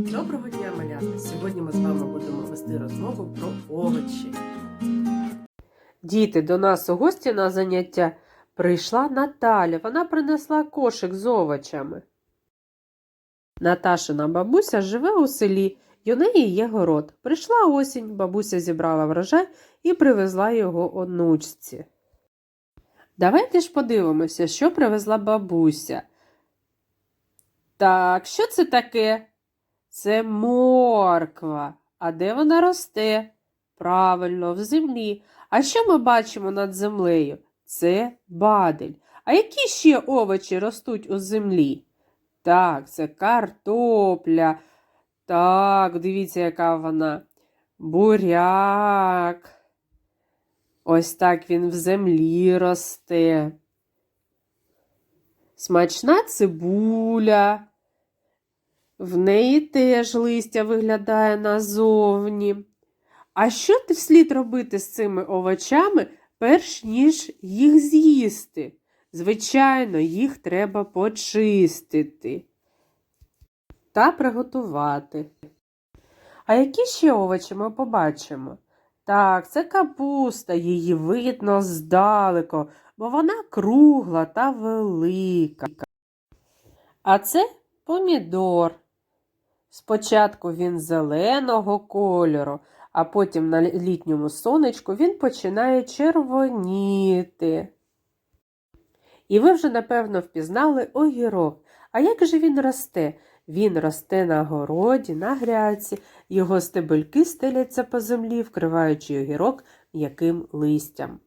Доброго дня, малята! Сьогодні ми з вами будемо вести розмову про овочі. Діти, до нас у гості на заняття прийшла Наталя. Вона принесла кошик з овочами. Наташина бабуся живе у селі, і у неї є город. Прийшла осінь, бабуся зібрала врожай і привезла його онучці. Давайте ж подивимося, що привезла бабуся. Так, що це таке? Це морква. А де вона росте? Правильно, в землі. А що ми бачимо над землею? Це бадель. А які ще овочі ростуть у землі? Так, це картопля. Так, дивіться, яка вона. Буряк. Ось так він в землі росте. Смачна цибуля. В неї теж листя виглядає назовні. А що ти вслід робити з цими овочами, перш ніж їх з'їсти? Звичайно, їх треба почистити та приготувати. А які ще овочі ми побачимо? Так, це капуста, її видно здалеку, бо вона кругла та велика. А це помідор. Спочатку він зеленого кольору, а потім на літньому сонечку він починає червоніти. І ви вже, напевно, впізнали огірок. А як же він росте? Він росте на городі, на грядці, його стебельки стеляться по землі, вкриваючи огірок м'яким листям.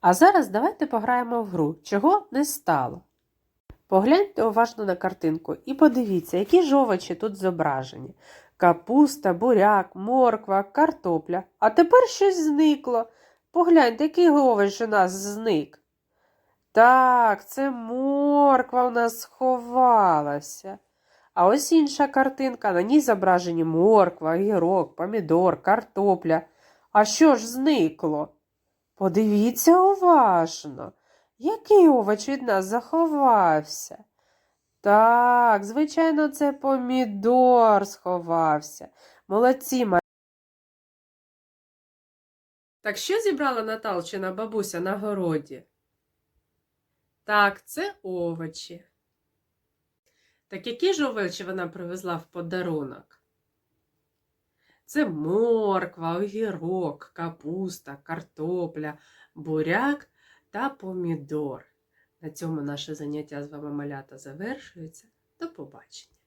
А зараз давайте пограємо в гру, чого не стало. Погляньте уважно на картинку і подивіться, які ж овочі тут зображені. Капуста, буряк, морква, картопля. А тепер щось зникло. Погляньте, який овоч у нас зник. Так, це морква у нас сховалася. А ось інша картинка, на ній зображені морква, гірок, помідор, картопля. А що ж зникло? Подивіться уважно. Який овоч від нас заховався? Так, звичайно, це помідор сховався. Молодці, ма. Так що зібрала Наталчина бабуся на городі? Так, це овочі. Так які ж овочі вона привезла в подарунок? Це морква, огірок, капуста, картопля, буряк та помідор. На цьому наше заняття з вами малята завершується. До побачення!